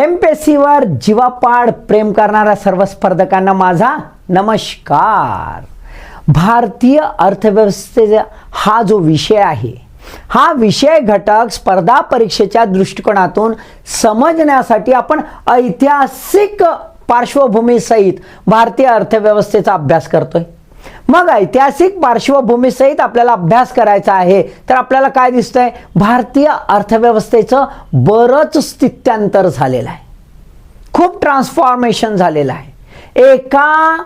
M P S सीवर जीवापाड प्रेम करणाऱ्या सर्व स्पर्धकांना माझा नमस्कार. भारतीय अर्थव्यवस्थेचा हा जो विषय आहे हा विषय घटक स्पर्धा परीक्षेच्या दृष्टिकोनातून समजण्यासाठी आपण ऐतिहासिक पार्श्वभूमीसहित भारतीय अर्थव्यवस्थेचा अभ्यास करतोय. मग ऐतिहासिक पार्श्वभूमीसहित आपल्याला अभ्यास करायचा आहे. तर आपल्याला काय दिसतंय? भारतीय अर्थव्यवस्थेचं बरंच स्थित्यांतर झालेलं आहे. खूप ट्रान्सफॉर्मेशन झालेलं आहे. एका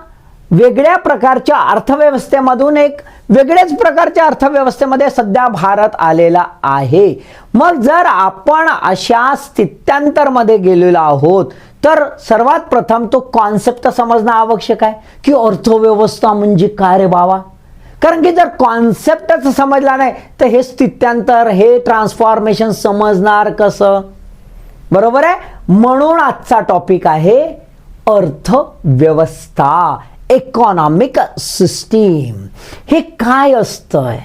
वेगळ्या प्रकारच्या अर्थव्यवस्थेमधून एक वेगळ्याच प्रकारच्या अर्थव्यवस्थेमध्ये सध्या भारत आलेला आहे. मग जर आपण अशा स्थित्यांतरमध्ये गेलेलो आहोत तर सर्वात प्रथम तो कॉन्सेप्ट समजणं आवश्यक आहे की अर्थव्यवस्था म्हणजे काय रे बाबा? कारण की जर कॉन्सेप्टच समजला नाही तर हे स्थित्यांतर हे ट्रान्सफॉर्मेशन समजणार कसं? बरोबर आहे? म्हणून आजचा टॉपिक आहे अर्थव्यवस्था इकॉनॉमिक सिस्टीम हे काय असतंय?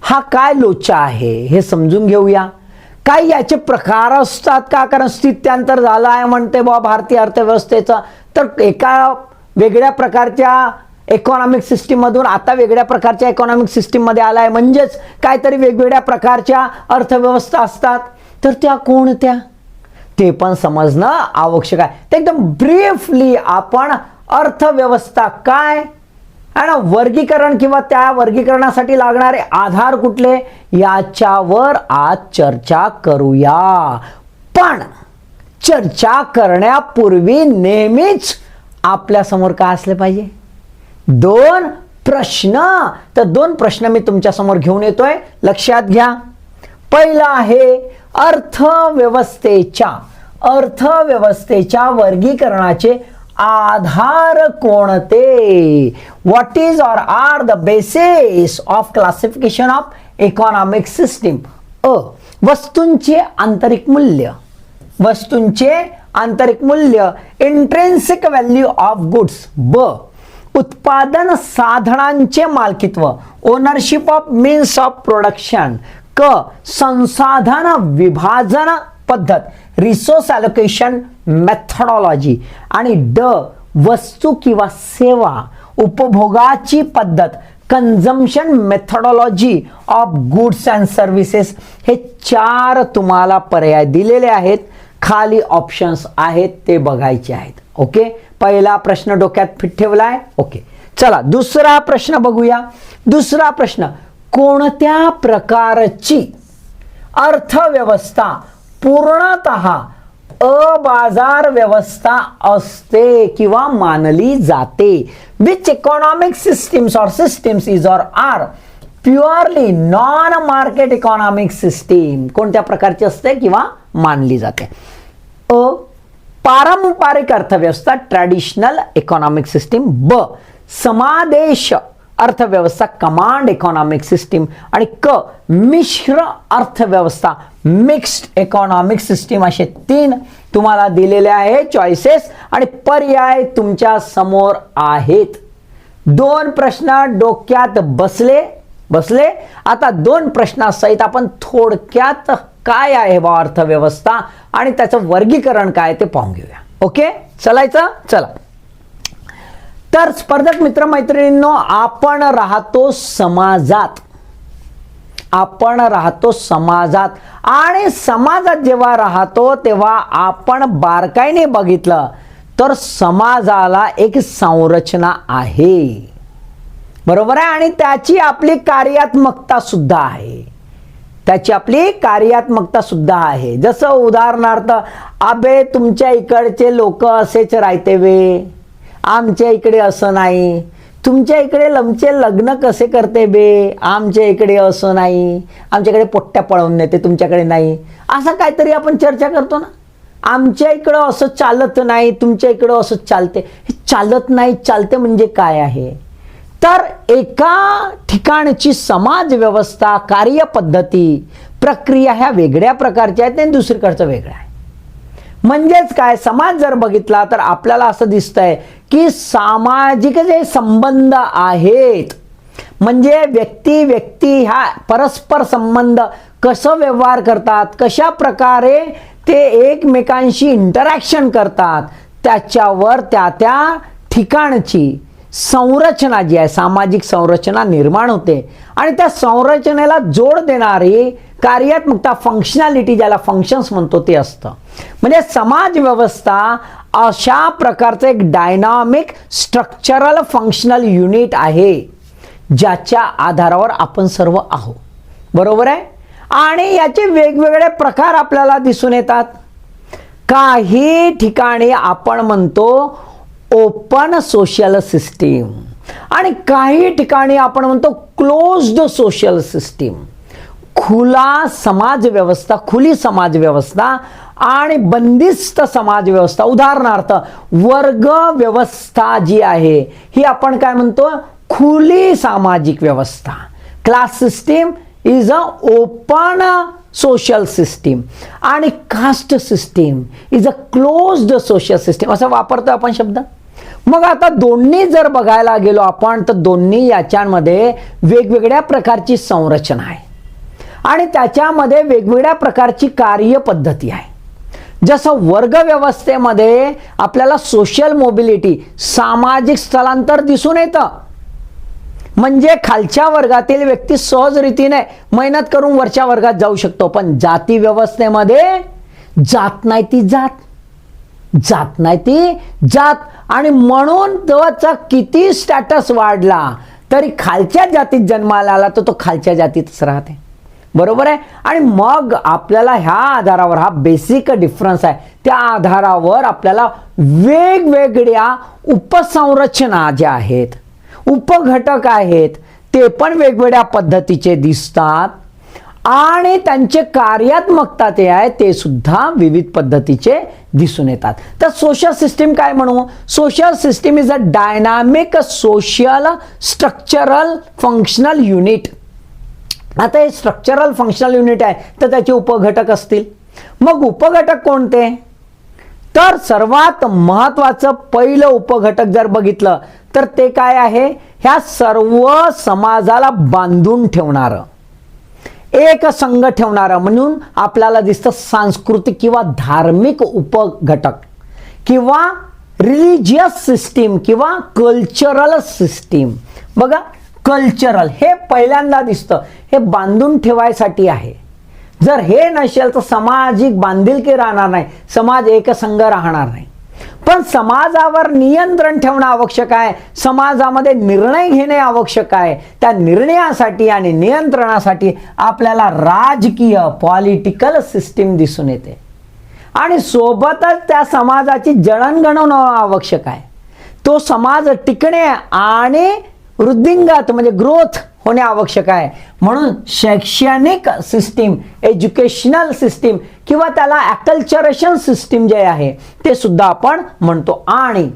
हा काय लोचा आहे? हे समजून घेऊया. काही याचे प्रकार असतात का? कारण स्थित्यांतर झालं आहे म्हणते बा भारतीय अर्थव्यवस्थेचं. तर एका वेगळ्या प्रकारच्या इकॉनॉमिक सिस्टीममधून आता वेगळ्या प्रकारच्या इकॉनॉमिक सिस्टीममध्ये आला आहे. म्हणजेच काहीतरी वेगवेगळ्या प्रकारच्या अर्थव्यवस्था असतात. तर त्या कोणत्या? ते पण समजणं आवश्यक आहे. ते एकदम ब्रीफली आपण अर्थव्यवस्था काय आणि वर्गीकरण किंवा त्या वर्गीकरणासाठी लागणारे आधार कुठले? याच्यावर आज चर्चा करूया. पण चर्चा करण्यापूर्वी नेहमीच आपल्यासमोर काय असले पाहिजे? दोन प्रश्न. तर दोन प्रश्न मी तुमच्यासमोर घेऊन येतोय. लक्षात घ्या. पहिला आहे अर्थव्यवस्थेच्या. अर्थव्यवस्थेच्या वर्गीकरणाचे आधार कोणते? What is or are the basis of classification of economic system अ वस्तूंचे आंतरिक मूल्य. वस्तूंचे आंतरिक मूल्य इंट्रेन्सिक व्हॅल्यू ऑफ गुड्स ब उत्पादन साधनांचे मालकीत्व ownership of means of production क संसाधन विभाजन पद्धत. रिसोर्स ॲलोकेशन मेथडॉलॉजी आणि ड वस्तू किंवा सेवा उपभोगाची पद्धत consumption methodology of goods and services हे चार तुम्हाला पर्याय दिलेले आहेत. खाली ऑप्शन्स आहेत ते बघायचे आहेत. ओके पहिला प्रश्न डोक्यात फिट ठेवलाय. ओके चला दुसरा प्रश्न बघूया. दुसरा प्रश्न कोणत्या प्रकारची अर्थव्यवस्था पूर्णत अबाजार व्यवस्था असते किंवा मानली जाते. Which economic systems or systems is or are purely non market economic system कोणत्या प्रकारची असते किंवा मानली जाते? अ, पारंपरिक अर्थव्यवस्था ट्रॅडिशनल इकॉनॉमिक सिस्टीम ब, समादेश अर्थव्यवस्था कमांड इकॉनॉमिक सिस्टीम आणि क मिश्र अर्थव्यवस्था मिक्स्ड इकॉनॉमिक सिस्टीम असे तीन तुम्हाला दिलेले आहे चॉईसेस आणि पर्याय तुमच्यासमोर आहेत. दोन प्रश्न डोक्यात बसले बसले. आता दोन प्रश्नासहित आपण थोडक्यात काय आहे बा अर्थव्यवस्था आणि त्याचं वर्गीकरण काय ते पाहून घेऊया. ओके चलायचं? चला. तर स्पर्धक मित्रमैत्रिणींनो आपण राहतो समाजात. आपण राहतो समाजात. आणि समाजात जेव्हा राहतो तेव्हा आपण बारकाईने बघितलं तर समाजाला एक संरचना आहे. बरोबर आहे? आणि त्याची आपली कार्यात्मकता सुद्धा आहे. त्याची आपली कार्यात्मकता सुद्धा आहे. जसं उदाहरणार्थ अबे तुमच्या इकडचे लोक असेच राहते वे. आमच्या इकडे असं नाही. तुमच्या इकडे लमचे लग्न कसे करते बे? आमच्या इकडे असं नाही. आमच्याकडे पोट्ट्या पळवून नेते तुमच्याकडे नाही. असं काहीतरी आपण चर्चा करतो ना. आमच्या इकडं असं चालत नाही तुमच्या इकडं असं चालते. हे चालत नाही चालते म्हणजे काय आहे? तर एका ठिकाणची समाज व्यवस्था कार्यपद्धती प्रक्रिया ह्या वेगळ्या प्रकारच्या आहेत आणि दुसरीकडचं वेगळं आहे. म्हणजेच काय? समाज जर बघितला तर आपल्याला असं दिसतंय की सामाजिक जे संबंध आहेत म्हणजे व्यक्ती व्यक्ती ह्या परस्पर संबंध कसं व्यवहार करतात कशा प्रकारे ते एकमेकांशी इंटरॅक्शन करतात त्याच्यावर त्या त्या ठिकाणची संरचना जी आहे सामाजिक संरचना निर्माण होते. आणि त्या संरचनेला जोड देणारी कार्यात्मकता फंक्शनॅलिटी ज्याला फंक्शन्स म्हणतो ते असतं. म्हणजे समाज व्यवस्था अशा प्रकारचं एक डायनामिक स्ट्रक्चरल फंक्शनल युनिट आहे ज्याच्या आधारावर आपण सर्व आहोत. बरोबर आहे? आणि याचे वेगवेगळे प्रकार आपल्याला दिसून येतात. काही ठिकाणी आपण म्हणतो ओपन सोशल सिस्टीम. आणि काही ठिकाणी आपण म्हणतो क्लोज्ड सोशल सिस्टीम. खुला समाज व्यवस्था खुली समाज व्यवस्था आणि बंदिस्त समाज व्यवस्था. उदाहरणार्थ वर्ग व्यवस्था जी आहे ही आपण काय म्हणतो? खुली सामाजिक व्यवस्था. Class system is a open social system आणि caste system is a closed social system असं वापरतो आपण शब्द? मग आता दोन्ही जर बघायला गेलो आपण तर दोन्ही याच्यामध्ये वेगवेगळ्या प्रकारची संरचना आहे. आणि त्याच्यामध्ये वेगवेगळ्या प्रकारची कार्यपद्धती आहे. जसं वर्ग व्यवस्थेमध्ये आपल्याला सोशल मोबिलिटी सामाजिक स्थलांतर दिसून येतं. म्हणजे खालच्या वर्गातील व्यक्ती सहज रीतीने मेहनत करून वरच्या वर्गात जाऊ शकतो. पण जाती व्यवस्थेमध्ये जात नाही ती जात. जात नाही ती जात. आणि म्हणून त्याचा किती स्टॅटस वाढला तरी खालच्या जातीत जन्माला आला तर तो खालच्या जातीतच राहते. बरोबर आहे? आणि मग आपल्याला ह्या आधारावर हा बेसिक डिफरन्स आहे त्या आधारावर आपल्याला वेगवेगळ्या उपसंरचना ज्या आहेत उपघटक आहेत. ते पण वेगवेगळ्या पद्धतीचे दिसतात. आणि त्यांचे कार्यात्मकता ते आहे ते सुद्धा विविध पद्धतीचे दिसून येतात. तर सोशल सिस्टीम काय म्हणू? Social system is a dynamic social structural functional unit आता हे स्ट्रक्चरल फंक्शनल युनिट आहे तर त्याचे उपघटक असतील. मग उपघटक कोणते? तर सर्वात महत्वाचं पहिलं उपघटक जर बघितलं तर ते काय आहे? ह्या सर्व समाजाला बांधून ठेवणारं. एक संघ ठेवणारं म्हणून आपल्याला दिसतं सांस्कृतिक किंवा धार्मिक उपघटक किंवा रिलिजियस सिस्टीम किंवा कल्चरल सिस्टीम बघा कल्चरल हे पहिल्यांदा दिसतं. हे बांधून ठेवायसाठी आहे. जर हे नसेल तर सामाजिक बांधिलकी राहणार नाही. समाज एकसंघ राहणार नाही. पण समाजावर नियंत्रण ठेवणं आवश्यक आहे. समाजामध्ये निर्णय घेणे आवश्यक आहे. त्या निर्णयासाठी आणि नियंत्रणासाठी आपल्याला राजकीय पॉलिटिकल सिस्टीम दिसून येते. आणि सोबतच त्या समाजाची जळणघडण आवश्यक आहे. तो समाज टिकणे आणि वृद्धिंगत म्हणजे ग्रोथ होणे आवश्यक आहे. म्हणून शैक्षणिक सिस्टीम एज्युकेशनल सिस्टीम किंवा त्याला ॲकल्चरेशन सिस्टीम जे आहे ते सुद्धा आपण म्हणतो. आणि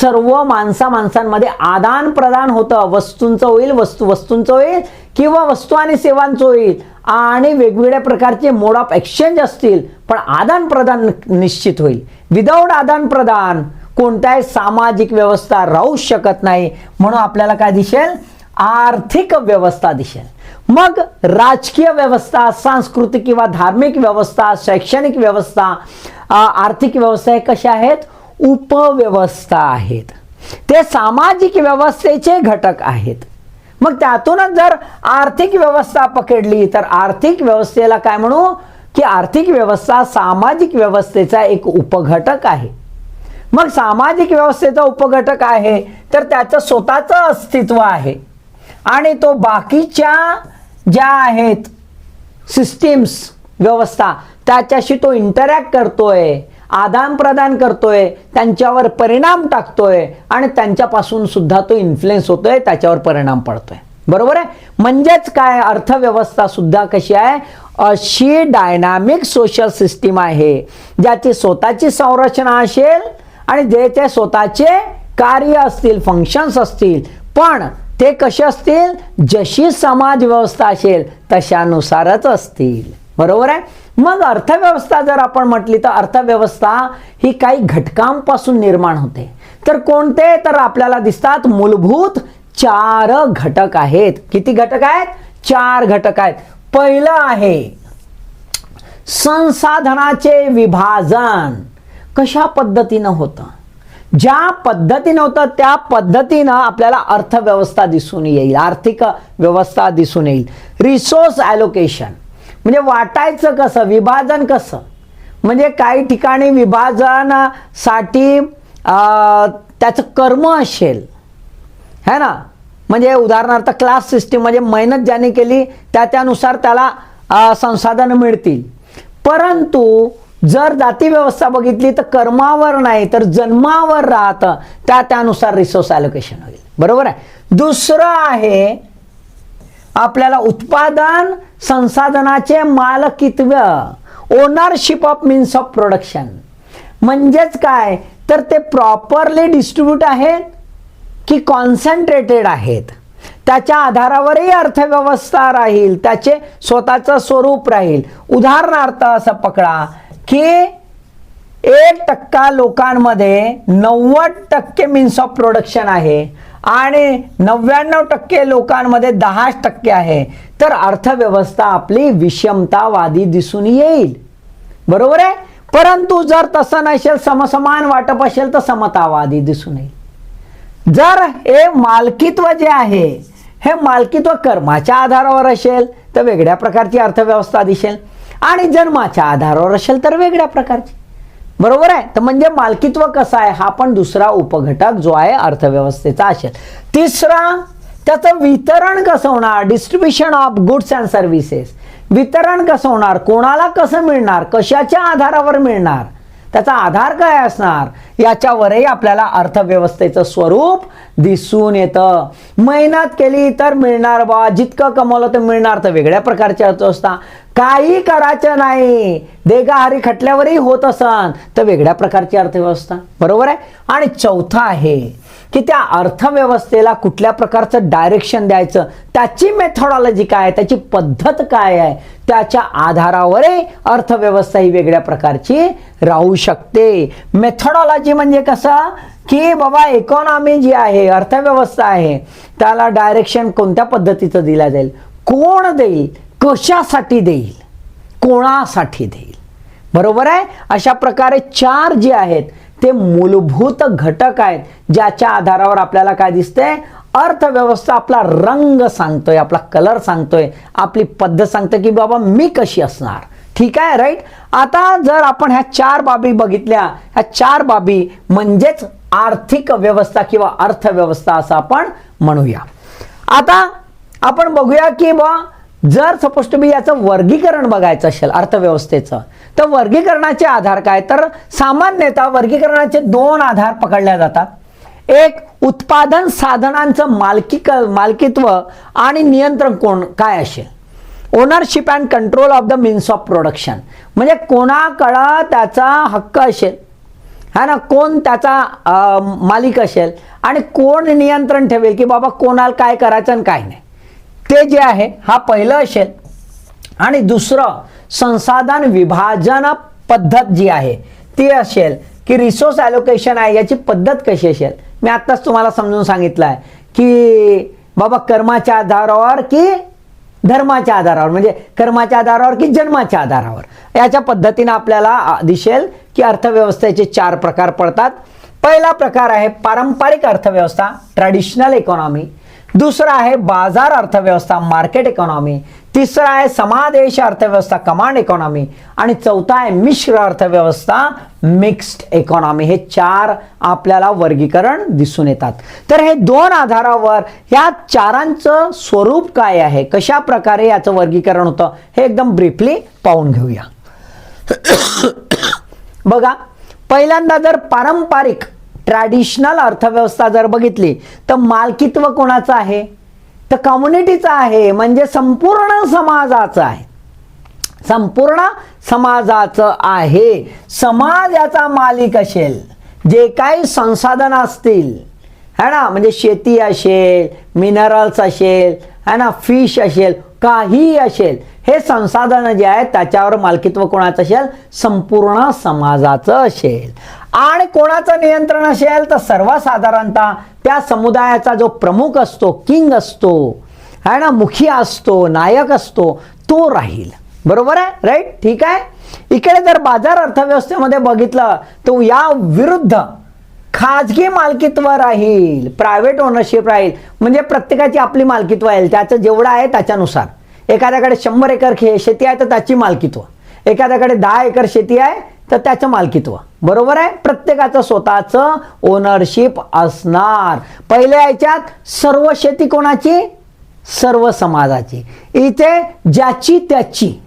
सर्व माणसा माणसांमध्ये आदान प्रदान होतं. वस्तूंचं होईल वस्तू वस्तूंचं होईल किंवा वस्तू आणि सेवांचं होईल. आणि वेगवेगळ्या प्रकारचे मोड ऑफ एक्सचेंज असतील पण आदान प्रदान निश्चित होईल. विदाऊट आदान प्रदान कोणत्याही सामाजिक व्यवस्था राहू शकत नाही. म्हणून आपल्याला काय दिसेल? आर्थिक व्यवस्था दिसेल. मग राजकीय व्यवस्था सांस्कृतिक किंवा धार्मिक व्यवस्था शैक्षणिक व्यवस्था आर्थिक व्यवस्था हे कशा आहेत? उपव्यवस्था आहेत. ते सामाजिक व्यवस्थेचे घटक आहेत. मग त्यातूनच जर आर्थिक व्यवस्था पकडली तर आर्थिक व्यवस्थेला काय म्हणू? की आर्थिक व्यवस्था सामाजिक व्यवस्थेचा एक उपघटक आहे. मग सामाजिक व्यवस्थेचा उपघटक आहे तर त्याचं स्वतःचं अस्तित्व आहे. आणि तो बाकीच्या ज्या आहेत सिस्टीम्स व्यवस्था त्याच्याशी तो इंटरॅक्ट करतोय आदान प्रदान करतोय त्यांच्यावर परिणाम टाकतोय आणि त्यांच्यापासून सुद्धा तो इन्फ्लुएन्स होतोय त्याच्यावर परिणाम पडतोय. बरोबर आहे? म्हणजेच काय? अर्थव्यवस्था सुद्धा कशी आहे? अशी डायनामिक सोशल सिस्टीम आहे ज्याची स्वतःची संरचना असेल आणि ज्याचे स्वतःचे कार्य असतील फंक्शन्स असतील पण ते कसे असतील? जशी समाज व्यवस्था असेल तशानुसारच असतील. बरोबर आहे? मग अर्थव्यवस्था जर आपण म्हटली तर अर्थव्यवस्था ही काही घटकांपासून निर्माण होते. तर कोणते? तर आपल्याला दिसतात मूलभूत चार घटक आहेत. किती घटक आहेत? चार घटक आहेत. पहिलं आहे संसाधनाचे विभाजन. कशा पद्धतीनं होतं? ज्या पद्धतीनं होतं त्या पद्धतीनं आपल्याला अर्थव्यवस्था दिसून येईल आर्थिक व्यवस्था दिसून येईल. रिसोर्स ॲलोकेशन म्हणजे वाटायचं कसं विभाजन कसं? म्हणजे काही ठिकाणी विभाजनासाठी त्याचं कर्म असेल. है ना? म्हणजे उदाहरणार्थ क्लास सिस्टीम म्हणजे मेहनत ज्याने केली त्या त्यानुसार त्याला संसाधनं मिळतील. परंतु जर जाती व्यवस्था बघितली तर कर्मावर नाही तर जन्मावर राहतं. त्या त्यानुसार रिसोर्स ॲलोकेशन होईल. बरोबर आहे? दुसरं आहे आपल्याला उत्पादन संसाधनाचे मालकीत्व ownership of means of production म्हणजेच काय? तर ते प्रॉपरली डिस्ट्रीब्यूट आहेत की कॉन्सन्ट्रेटेड आहेत? त्याच्या आधारावरही अर्थव्यवस्था राहील त्याचे स्वतःचं स्वरूप राहील. उदाहरणार्थ असं पकडा की एक टक्का लोकांमध्ये नव्वद टक्के मीन्स ऑफ प्रोडक्शन आहे आणि नव्याण्णव टक्के लोकांमध्ये दहाच टक्के आहे. तर अर्थव्यवस्था आपली विषमतावादी दिसून येईल. बरोबर आहे? परंतु जर तसं नसेल समसमान वाटप असेल तर समतावादी दिसून येईल. जर हे मालकीत्व जे आहे हे मालकीत्व कर्माच्या आधारावर असेल तर वेगळ्या प्रकारची अर्थव्यवस्था दिसेल. आणि जन्माच्या आधारावर असेल तर वेगळ्या प्रकारची. बरोबर आहे? तर म्हणजे मालकीत्व कसं आहे? हा पण दुसरा उपघटक जो आहे अर्थव्यवस्थेचा असेल. तिसरा त्याचं वितरण कसं होणार? Distribution of goods and services वितरण कसं होणार? कोणाला कसं मिळणार? कशाच्या आधारावर मिळणार? त्याचा आधार काय असणार? याच्यावरही आपल्याला अर्थव्यवस्थेचं स्वरूप दिसून येतं. मेहनत केली तर मिळणार बा. जितकं कमवलं तर मिळणार. तर वेगळ्या प्रकारची अर्थव्यवस्था. काही करायचं नाही. देगाहारी खटल्यावरही होत असन तर वेगळ्या प्रकारची अर्थव्यवस्था. बरोबर आहे? आणि चौथं आहे की त्या अर्थव्यवस्थेला कुठल्या प्रकारचं डायरेक्शन द्यायचं? त्याची मेथॉडॉलॉजी काय आहे? त्याची पद्धत काय आहे? त्याच्या आधारावरही अर्थव्यवस्था ही वेगळ्या प्रकारची राहू शकते. मेथॉडॉलॉजी म्हणजे कसं? की बाबा इकॉनॉमी जी आहे अर्थव्यवस्था आहे त्याला डायरेक्शन कोणत्या पद्धतीचं दिलं जाईल? कोण देईल? कशासाठी देईल? कोणासाठी देईल? बरोबर आहे? अशा प्रकारे चार जे आहेत ते मूलभूत घटक आहेत ज्याच्या आधारावर आपल्याला काय दिसतंय? अर्थव्यवस्था आपला रंग सांगतोय आपला कलर सांगतोय. आपली पद्धत सांगतोय की बाबा मी कशी असणार? ठीक आहे राईट आता जर आपण ह्या चार बाबी बघितल्या ह्या चार बाबी म्हणजेच आर्थिक व्यवस्था किंवा अर्थव्यवस्था असं आपण म्हणूया. आता आपण बघूया की बा जर सपोज टू बी याचं वर्गीकरण बघायचं असेल अर्थव्यवस्थेचं तर वर्गीकरणाचे आधार काय? तर सामान्यतः वर्गीकरणाचे दोन आधार पकडल्या जातात. एक उत्पादन साधनांचं मालकी मालकीत्व आणि नियंत्रण कोण काय असेल? Ownership and control of the means of production म्हणजे कोणाकडं त्याचा हक्क असेल? हा ना? कोण त्याचा मालिक असेल? आणि कोण नियंत्रण ठेवेल? की बाबा कोणाला काय करायचं आणि काय नाही? ते जे आहे हा पहिलं असेल. आणि दुसरं संसाधन विभाजन पद्धत जी आहे ती असेल की रिसोर्स ॲलोकेशन आहे याची पद्धत कशी असेल? मी आत्ताच तुम्हाला समजून सांगितलं आहे की बाबा कर्माच्या आधारावर की धर्माच्या आधारावर? म्हणजे कर्माच्या आधारावर की जन्माच्या आधारावर? याच्या पद्धतीनं आपल्याला दिसेल की अर्थव्यवस्थेचे चार प्रकार पडतात. पहिला प्रकार आहे पारंपरिक अर्थव्यवस्था ट्रॅडिशनल इकॉनॉमी दुसरा आहे बाजार अर्थव्यवस्था मार्केट इकॉनॉमी तिसरा आहे समादेश अर्थव्यवस्था कमांड इकॉनॉमी आणि चौथा आहे मिश्र अर्थव्यवस्था मिक्स्ड इकॉनॉमी हे चार आपल्याला वर्गीकरण दिसून येतात. तर हे दोन आधारावर या चारांचं स्वरूप काय आहे? कशा प्रकारे याचं वर्गीकरण होतं? हे एकदम ब्रीफली पाहून घेऊया. बघा पहिल्यांदा जर पारंपरिक ट्रॅडिशनल अर्थव्यवस्था जर बघितली तर मालकीत्व कोणाचं आहे? तर कम्युनिटीचं आहे म्हणजे संपूर्ण समाजाचं आहे. संपूर्ण समाजाचं आहे. समाज याचा मालिक असेल. जे काही संसाधन असतील है ना? म्हणजे शेती असेल मिनरल्स असेल है ना? फिश असेल काही असेल. हे संसाधनं जे आहेत त्याच्यावर मालकीत्व कोणाचं असेल? संपूर्ण समाजाचं असेल. आणि कोणाचं नियंत्रण असेल तर सर्वसाधारणतः त्या समुदायाचा जो प्रमुख असतो किंग असतो है ना मुखिया असतो नायक असतो तो राहील. बरोबर आहे? राईट ठीक आहे? इकडे जर बाजार अर्थव्यवस्थेमध्ये बघितलं तर या विरुद्ध खाजगी मालकीत्व राहील प्रायव्हेट ओनरशिप राहील. म्हणजे प्रत्येकाची आपली मालकीत्व राहील त्याचं जेवढं आहे त्याच्यानुसार. एखाद्याकडे शंभर एकर खे शेती आहे तर त्याची मालकीत्व. एखाद्याकडे दहा एकर शेती आहे तर त्याचं मालकीत्व. बरोबर आहे? प्रत्येकाचं स्वतःचं ओनरशिप असणार. पहिल्या याच्यात सर्व शेती कोणाची? सर्व समाजाची. इथे ज्याची त्याची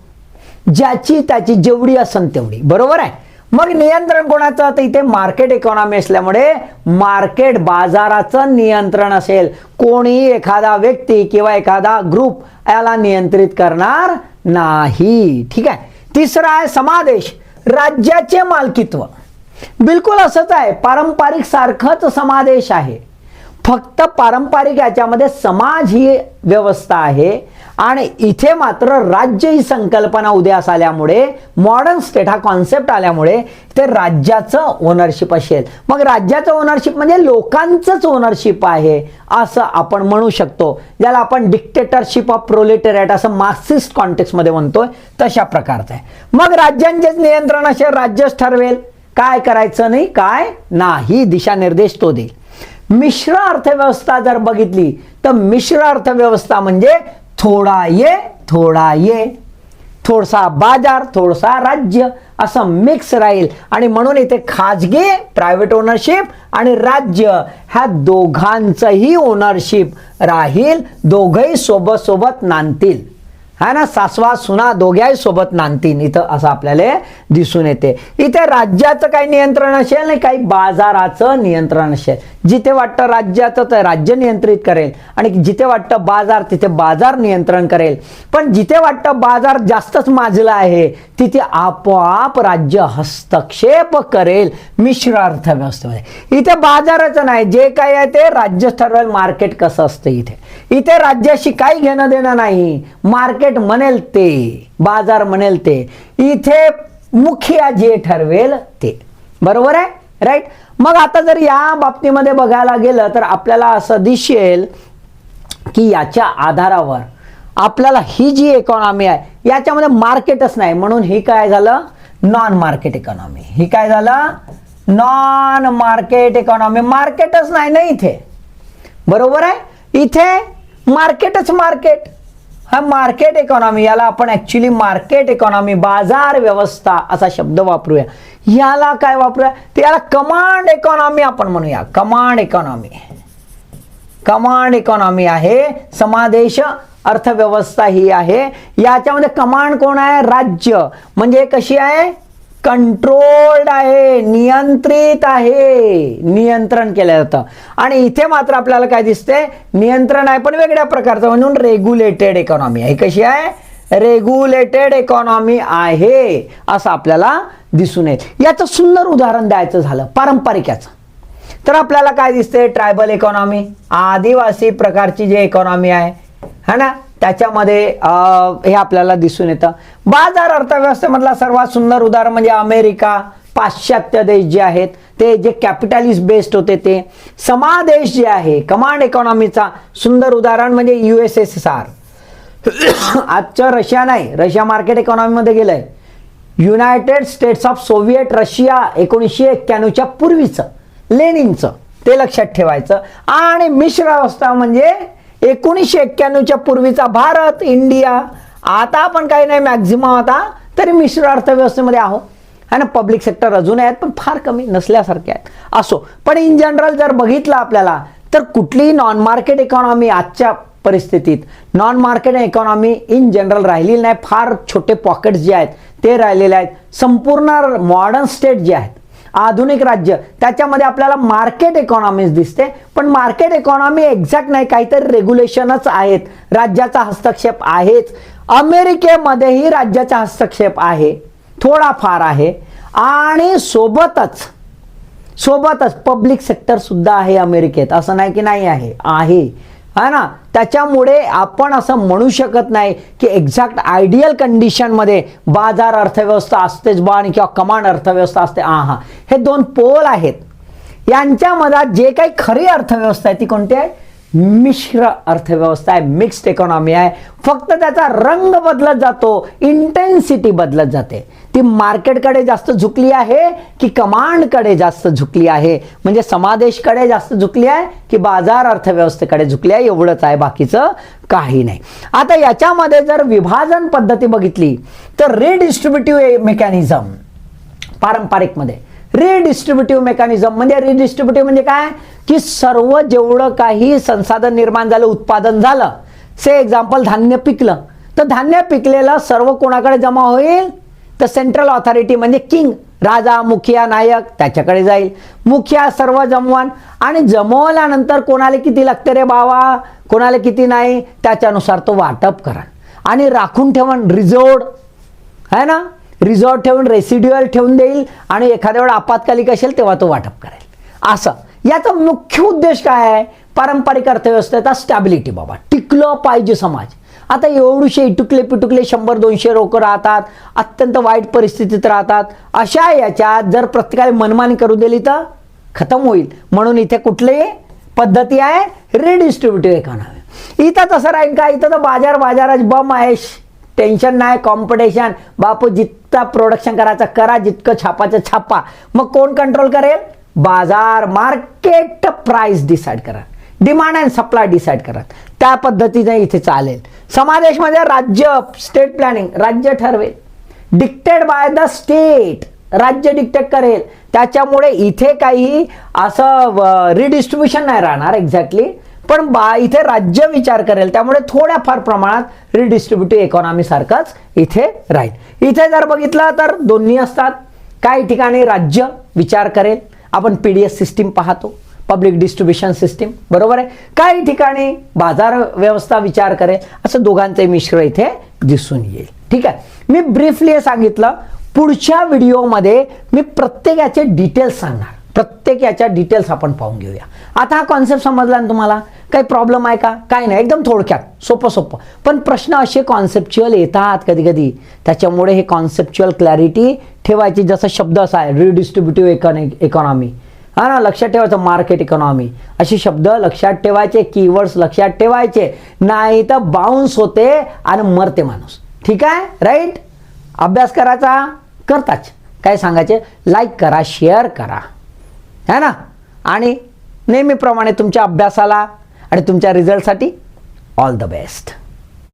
ज्याची त्याची जेवढी असन तेवढी. बरोबर आहे? मग नियंत्रण कोणाचं? तर इथे मार्केट इकॉनॉमी असल्यामुळे मार्केट बाजाराचं नियंत्रण असेल. कोणी एखादा व्यक्ती किंवा एखादा ग्रुप याला नियंत्रित करणार नाही. ठीक आहे? तिसरा आहे समादेश. राज्याचे मालकीत्व. बिलकुल असंच आहे. पारंपरिक सारखंच समादेश आहे. फक्त पारंपरिक याच्यामध्ये समाज ही व्यवस्था आहे आणि इथे मात्र राज्य ही संकल्पना उदयास आल्यामुळे मॉडर्न स्टेट हा कॉन्सेप्ट आल्यामुळे ते राज्याचं ओनरशिप असेल. मग राज्याचं ओनरशिप म्हणजे लोकांचंच ओनरशिप आहे असं आपण म्हणू शकतो. ज्याला आपण डिक्टेटरशिप ऑफ प्रोलेटेरियट असं मार्क्सिस्ट कॉन्टेक्समध्ये म्हणतोय तशा प्रकारचं आहे. मग राज्यांचेच नियंत्रण असेल राज्यच ठरवेल. काय करायचं नाही काय नाही दिशानिर्देश तो देईल. मिश्र अर्थव्यवस्था जर बघितली तर मिश्र अर्थव्यवस्था म्हणजे थोडा ये थोडा ये. थोडसा बाजार थोडसा राज्य असं मिक्स राहील. आणि म्हणून इथे खाजगी प्रायव्हेट ओनरशिप आणि राज्य ह्या दोघांचंही ओनरशिप राहील दोघंही सोबत सोबत नांदतील. हा ना सासवा सुना दोघ्याही सोबत नांदतीन. इथं असं आपल्याला दिसून येते. इथे राज्याचं काही नियंत्रण असेल नाही काही बाजाराचं नियंत्रण असेल. जिथे वाटतं राज्याचं तर राज्य नियंत्रित करेल. आणि जिथे वाटतं बाजार तिथे बाजार नियंत्रण करेल. पण जिथे वाटतं बाजार जास्तच माजला आहे तिथे आपोआप राज्य हस्तक्षेप करेल मिश्र अर्थव्यवस्थेमध्ये. इथे बाजाराचं नाही जे काही आहे ते राज्य ठरवेल मार्केट कसं असतं इथे. इथे राज्याशी काही घेणं देणं नाही. मार्केट म्हणेल ते बाजार म्हणेल ते इथे मुखिया जे ठरवेल ते. बरोबर आहे? राईट मग आता जर या बाबतीमध्ये बघायला गेलं तर आपल्याला असं दिसेल की याच्या आधारावर आपल्याला ही जी इकॉनॉमी आहे याच्यामध्ये मार्केटच नाही. म्हणून ही काय झालं? नॉन मार्केट इकॉनॉमी ही काय झालं? नॉन मार्केट इकॉनॉमी मार्केटच नाही ना इथे. बरोबर आहे? इथे मार्केटच मार्केट हा मार्केट इकॉनॉमी याला आपण ऍक्च्युली मार्केट इकॉनॉमी बाजार व्यवस्था असा शब्द वापरूया. याला काय वापरूया? तर याला कमांड इकॉनॉमी आपण म्हणूया. कमांड इकॉनॉमी कमांड इकॉनॉमी आहे समादेश अर्थव्यवस्था ही आहे. याच्यामध्ये कमांड कोण आहे? राज्य. म्हणजे कशी आहे? कंट्रोल्ड आहे नियंत्रित आहे. नियंत्रण केलं जातं. आणि इथे मात्र आपल्याला काय दिसते नियंत्रण आहे पण वेगळ्या प्रकारचं. म्हणून रेग्युलेटेड इकॉनॉमी आहे कशी आहे? रेग्युलेटेड इकॉनॉमी आहे असं आपल्याला दिसून येईल. याचं सुंदर उदाहरण द्यायचं झालं पारंपरिक याचं तर आपल्याला काय दिसते ट्रायबल इकॉनॉमी आदिवासी प्रकारची जी इकॉनॉमी आहे है ना? त्याच्यामध्ये हे आपल्याला दिसून येतं. बाजार अर्थव्यवस्थेमधला सर्वात सुंदर उदाहरण म्हणजे अमेरिका पाश्चात्य देश जे आहेत ते जे कॅपिटलिस्ट बेस्ड होते ते समादेश जे आहे कमांड इकॉनॉमीचा सुंदर उदाहरण म्हणजे U S S S R. आजचं रशिया नाही रशिया मार्केट इकॉनॉमीमध्ये गेलंय. United States of Soviet Russia एकोणीसशे एक्क्याण्णवच्या पूर्वीचं लेनिनचं ते लक्षात ठेवायचं. आणि मिश्र अवस्था म्हणजे एकोणीसशे एक्क्याण्णवच्या पूर्वीचा भारत इंडिया आता आपण काही नाही मॅक्झिमम आता तरी मिश्र अर्थव्यवस्थेमध्ये आहो है ना पब्लिक सेक्टर अजून आहेत पण फार कमी नसल्यासारखे आहेत. असो पण इन जनरल जर बघितलं आपल्याला तर कुठलीही नॉन मार्केट इकॉनॉमी आजच्या परिस्थितीत non market economy in general राहिलेली नाही. फार छोटे पॉकेट्स जे आहेत ते राहिलेले आहेत. संपूर्ण मॉडर्न स्टेट जे आहेत आधुनिक राज्य. त्याच्यामध्ये आपल्याला मार्केट इकॉनॉमीज दिसते. पण मार्केट इकॉनॉमी एक्झॅक्ट नाही काहीतरी रेग्युलेशनच आहेत. राज्याचा हस्तक्षेप आहेच. अमेरिकेमध्येही राज्याचा हस्तक्षेप आहे. थोडाफार आहे. आणि सोबतच सोबतच पब्लिक सेक्टर सुद्धा आहे अमेरिकेत. असं नाही की नाही आहे आहे. हा ना? त्याच्यामुळे आपण असं म्हणू शकत नाही की एक्झॅक्ट आयडियल कंडिशनमध्ये बाजार अर्थव्यवस्था असतेच बा आणि किंवा कमांड अर्थव्यवस्था असते. हा हा. हे दोन पोल आहेत. यांच्या मधात जे काही खरी अर्थव्यवस्था आहे ती कोणती आहे? मिश्र अर्थव्यवस्था आहे. मिक्स्ड इकॉनॉमी आहे. फक्त त्याचा रंग बदलत जातो. इंटेन्सिटी बदलत जाते. ती मार्केटकडे जास्त झुकली आहे की कमांडकडे जास्त झुकली आहे? म्हणजे समादेशकडे जास्त झुकली आहे की बाजार अर्थव्यवस्थेकडे झुकली आहे? एवढंच आहे बाकीचं काही नाही. आता याच्यामध्ये जर विभाजन पद्धती बघितली तर रिडिस्ट्रीब्युटिव्ह मेकॅनिझम पारंपरिकमध्ये. रिडिस्ट्रीब्युटिव्ह मेकॅनिझम म्हणजे रिडिस्ट्रीब्युटिव्ह म्हणजे काय? की सर्व जेवढं काही संसाधन निर्माण झालं उत्पादन झालं से एक्झाम्पल धान्य पिकलं. तर धान्य पिकलेलं सर्व कोणाकडे जमा होईल? तर सेंट्रल ऑथॉरिटी म्हणजे किंग राजा मुखिया नायक त्याच्याकडे जाईल. मुखिया सर्व जमवान. आणि जमवल्यानंतर कोणाला किती लागते रे बाबा? कोणाला किती नाही? त्याच्यानुसार तो वाटप करा. आणि राखून ठेवण रिझोर्ड है ना? रिझॉर्ट ठेवून रेसिड्युअल ठेवून देईल. आणि एखाद्या वेळ आपत्कालिक असेल तेव्हा तो वाटप करेल. असं. याचा मुख्य उद्देश काय आहे? पारंपरिक अर्थव्यवस्थेचा स्टॅबिलिटी बाबा. टिकलं पाहिजे समाज. आता एवढूशे इटुकले पिटुकले शंभर दोनशे लोक राहतात अत्यंत वाईट परिस्थितीत राहतात. अशा याच्यात जर प्रत्येकाने मनमानी करू दिली तर खतम होईल. म्हणून इथे कुठली पद्धती आहे? रिडिस्ट्रीब्युटिव्ह इकॉनॉमी इथं तसं राहील का? इथं तर बाजार बाजारात बम आहे. टेन्शन नाही कॉम्पिटिशन बापू जितका प्रोडक्शन करायचं करा जितकं छापाचं छापा. मग कोण कंट्रोल करेल? बाजार मार्केट प्राइस डिसाईड करा डिमांड अँड सप्लाय डिसाईड करा त्या पद्धतीने इथे चालेल. समादेशमध्ये राज्य स्टेट प्लॅनिंग राज्य ठरवेल. डिक्टेड बाय द स्टेट राज्य डिक्टेट करेल. त्याच्यामुळे इथे काही असं रिडिस्ट्रीब्युशन नाही राहणार एक्झॅक्टली पण बा इथे राज्य विचार करेल. त्यामुळे थोड्याफार प्रमाणात रिडिस्ट्रीब्युटिव्ह इकॉनॉमी सारखंच इथे राहील. इथे जर बघितलं तर दोन्ही असतात. काही ठिकाणी राज्य विचार करेल. आपण पी डी एस सिस्टीम पाहतो. पब्लिक डिस्ट्रीब्युशन सिस्टीम बरोबर आहे? काही ठिकाणी बाजार व्यवस्था विचार करेल असं दोघांचे मिश्र इथे दिसून येईल. ठीक आहे? मी ब्रीफली सांगितलं पुढच्या व्हिडिओमध्ये मी प्रत्येक याचे डिटेल्स सांगणार. प्रत्येक याच्या डिटेल्स आपण पाहून घेऊया. आता हा कॉन्सेप्ट समजला ना तुम्हाला? काही प्रॉब्लेम आहे का? काही नाही एकदम थोडक्यात सोपं सोपं. पण प्रश्न असे कॉन्सेप्च्युअल येतात कधी कधी त्याच्यामुळे हे कॉन्सेप्च्युअल क्लॅरिटी ठेवायची जसं शब्द असा आहे रिडिस्ट्रीब्युटिव्ह इकॉनॉमी हा ना लक्षात ठेवायचं मार्केट इकॉनॉमी असे शब्द लक्षात ठेवायचे कीवर्ड्स लक्षात ठेवायचे नाही तर बाउन्स होते आणि मरते माणूस. ठीक आहे? राईट अभ्यास करायचा? करताच. काय सांगायचे? लाईक करा शेअर करा. है ना? आणि नेहमीप्रमाणे तुमच्या अभ्यासाला आणि तुमच्या रिझल्टसाठी ऑल द बेस्ट